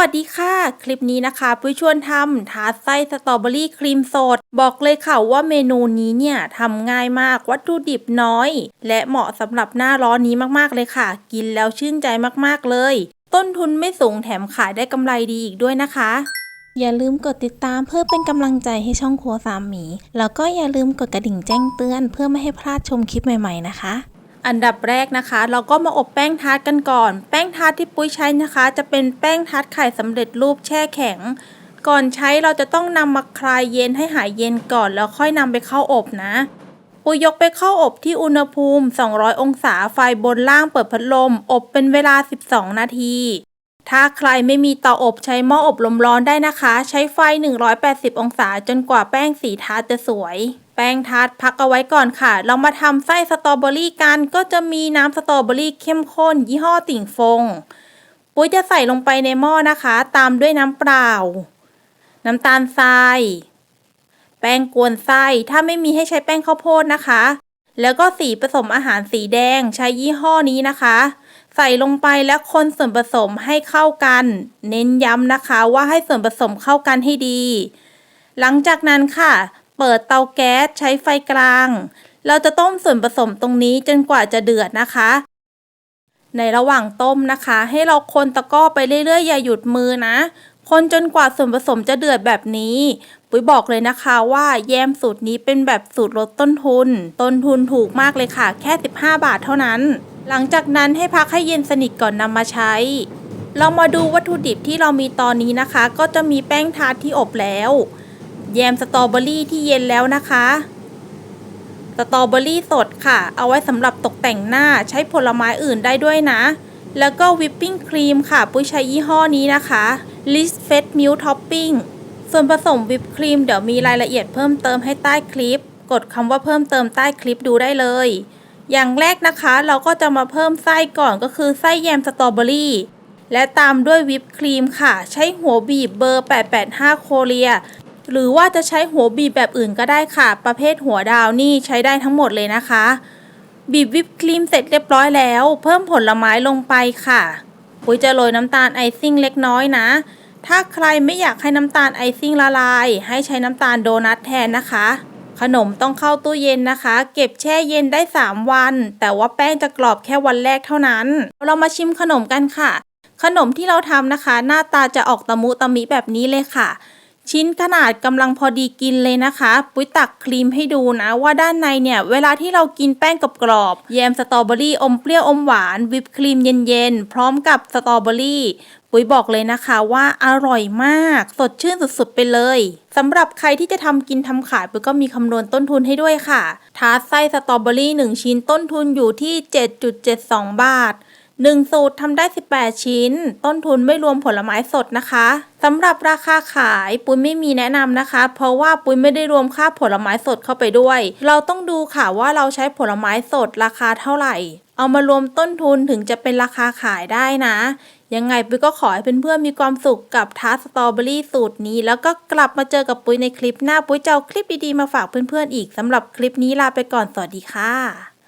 วัสดีค่ะ คลิปนี้นะคะปุ้ยชวนทำทาร์ตไส้สตรอเบอรี่ครีมสด บอกเลยค่ะว่าเมนูนี้เนี่ยทำง่ายมากวัตถุดิบน้อย และเหมาะสำหรับหน้าร้อนนี้มากๆเลยค่ะ กินแล้วชื่นใจมากๆเลย ต้นทุนไม่สูงแถมขายได้กำไรดีอีกด้วยนะคะ อย่าลืมกดติดตามเพื่อเป็นกำลังใจให้ช่องครัวสามหมี แล้วก็อย่าลืมกดกระดิ่งแจ้งเตือนเพื่อไม่ให้พลาดชมคลิปใหม่ ๆ นะคะ อันดับแรกนะคะ เราก็มาอบแป้งทาร์ตกันก่อน แป้งทาร์ตที่ปุ้ยใช้นะคะ จะเป็นแป้งทาร์ตไข่สำเร็จรูปแช่แข็ง ก่อนใช้เราจะต้องนำมาคลายเย็นให้หายเย็นก่อน แล้วค่อยนำไปเข้าอบนะ ปุยยกไปเข้าอบที่อุณหภูมิ 200 องศาไฟบนล่างเปิดพัดลม อบเป็นเวลา 12 นาที ถ้าใครไม่มีเตาอบใช้หม้ออบลมร้อนได้นะคะ ใช้ไฟ 180 องศาจนกว่าแป้งสีทาร์ตจะสวย ป้งทาร์ตพักเอาไว้ก่อนค่ะ เรามาทำไส้สตรอเบอรี่กัน ก็จะมีน้ำสตรอเบอรี่เข้มข้น ยี่ห้อติ่งฟง ปุ้ยจะใส่ลงไปในหม้อนะคะ ตามด้วยน้ำเปล่า น้ำตาลทราย แป้งกวนไส้ ถ้าไม่มีให้ใช้แป้งข้าวโพดนะคะ แล้วก็สีผสมอาหารสีแดงใช้ยี่ห้อนี้นะคะ ใส่ลงไปแล้วคนส่วนผสมให้เข้ากัน เน้นย้ำนะคะว่าให้ส่วนผสมเข้ากันให้ดี หลังจากนั้นค่ะ เปิดเตาแก๊สใช้ไฟกลาง เราจะต้มส่วนผสมตรงนี้จนกว่าจะเดือดนะคะ ในระหว่างต้มนะคะ ให้เราคนตะก้อไปเรื่อยๆ อย่าหยุดมือนะ คนจนกว่าส่วนผสมจะเดือดแบบนี้ ปุ๋ยบอกเลยนะคะว่าแยมสูตรนี้เป็นแบบสูตรลดต้นทุน ต้นทุนถูกมากเลยค่ะ แค่ 15 บาทเท่านั้น หลังจากนั้นให้พักให้เย็นสนิทก่อนนำมาใช้เรามาดูวัตถุดิบที่เรามีตอนนี้นะคะ ก็จะมีแป้งทาร์ตที่อบแล้ว แยมสตรอเบอรี่ที่เย็นแล้วนะคะ สตรอเบอรี่สดค่ะ เอาไว้สำหรับตกแต่งหน้าใช้ผลไม้อื่นได้ด้วยนะ แล้วก็วิปปิ้งครีมค่ะปุ้ยใช้ยี่ห้อนี้นะคะ l i s f e t Milk Topping ส่วนผสมวิปครีมเดี๋ยวมีรายละเอียดเพิ่มเติมให้ใต้คลิป กดคำว่าเพิ่มเติมใต้คลิปดูได้เลย อย่างแรกนะคะเราก็จะมาเพิ่มไส้ก่อนก็คือไส้แยมสตรอเบอรี่และตามด้วยวิปครีมค่ะ ใช้หัวบีบเบอร์ 885 โคเรีย หรือว่าจะใช้หัวบีบแบบอื่นก็ได้ค่ะ ประเภทหัวดาวนี่ใช้ได้ทั้งหมดเลยนะคะ บีบวิปครีมเสร็จเรียบร้อยแล้ว เพิ่มผลไม้ลงไปค่ะปุ้ยจะโรยน้ำตาลไอซิ่งเล็กน้อยนะ ถ้าใครไม่อยากให้น้ำตาลไอซิ่งละลาย ให้ใช้น้ำตาลโดนัทแทนนะคะ ขนมต้องเข้าตู้เย็นนะคะ เก็บแช่เย็นได้ 3 วัน แต่ว่าแป้งจะกรอบแค่วันแรกเท่านั้น เรามาชิมขนมกันค่ะ ขนมที่เราทำนะคะ หน้าตาจะออกตะมุตะมิแบบนี้เลยค่ะ ชิ้นขนาดกำลังพอดีกินเลยนะคะ ปุ้ยตักครีมให้ดูนะ ว่าด้านในเนี่ย เวลาที่เรากินแป้งกรอบแยมสตรอเบอรี่อมเปรี้ยวอมหวาน วิปครีมเย็นๆ พร้อมกับสตรอเบอรี่ปุ้ยบอกเลยนะคะว่าอร่อยมาก สดชื่นสุดๆไปเลยสำหรับใครที่จะทำกินทำขายปุ้ยก็มีคำนวณต้นทุนให้ด้วยค่ะ ทาร์ตไส้สตรอเบอรี่ 1 ชิ้นต้นทุนอยู่ที่ 7.72 บาท 1 สูตรทำได้ 18 ชิ้น ต้นทุนไม่รวมผลไม้สดนะคะสำหรับราคาขายปุ้ยไม่มีแนะนำนะคะ เพราะว่าปุ้ยไม่ได้รวมค่าผลไม้สดเข้าไปด้วย เราต้องดูค่ะว่าเราใช้ผลไม้สดราคาเท่าไหร่ เอามารวมต้นทุนถึงจะเป็นราคาขายได้นะยังไงปุ้ยก็ขอให้เพื่อนๆมีความสุขกับทาร์สตรอเบอรี่สูตรนี้ แล้วก็กลับมาเจอกับปุ้ยในคลิปหน้าปุ้ยจะเอาคลิปดีๆมาฝากเพื่อนๆอีกสำหรับคลิปนี้ลาไปก่อนสวัสดีค่ะ